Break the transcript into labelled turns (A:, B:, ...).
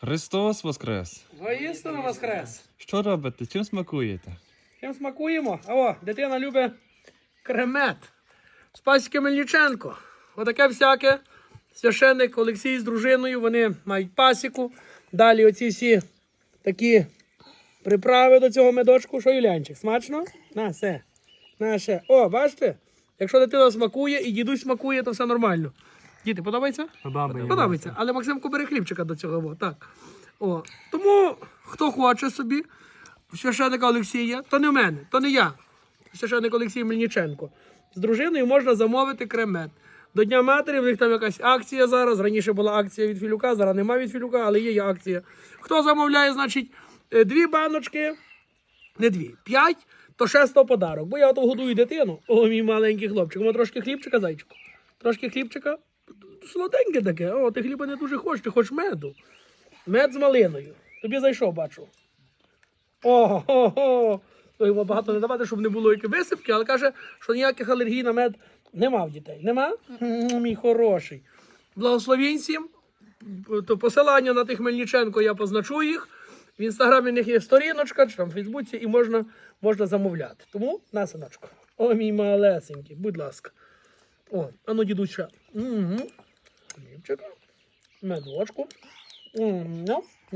A: Христос Воскрес!
B: Воістину воскрес.
A: Що робите? Чим смакуєте?
B: Чим смакуємо? О, дитина любить кремет. Спаське Мельниченко. Отаке всяке. Священник Олексій з дружиною, вони мають пасіку. Далі оці всі такі приправи до цього медочку. Що, Юлянчик, смачно? На, все. На, ще. О, бачите? Якщо дитина смакує і дідусь смакує, то все нормально. Діти, подобається?
C: Подобається.
B: Подобається. Але Максимку бере хлібчика до цього. О, так. О. Тому хто хоче собі, священника Олексія, то не в мене, то не я. Священник Олексій Мельниченко. З дружиною можна замовити кремет. До Дня матері в них там якась акція зараз. Раніше була акція від Філюка, зараз немає від Філюка, але є, є акція. Хто замовляє, значить, е, дві баночки, не дві, п'ять, то ще сто подарок. Бо я ото годую дитину, о, мій маленький хлопчик. Мо трошки хлібчика, зайчику. Трошки хлібчика. Солоденьке таке. О, ти хліба не дуже хочеш, ти хочеш меду. Мед з малиною. Тобі зайшов, бачу. О, о, о. То йому багато не давати, щоб не було які висипки, але каже, що ніяких алергій на мед нема в дітей. Нема? Мій хороший. Благословінь. То посилання на тих Мельниченко я позначу їх. В інстаграмі в них є сторіночка, чи там в Фейсбуці, і можна, можна замовляти. Тому на синочку. О, мій малесенький, будь ласка. О, а ну дідусь ще. Угу. Хлібчика. Медочку. Ну,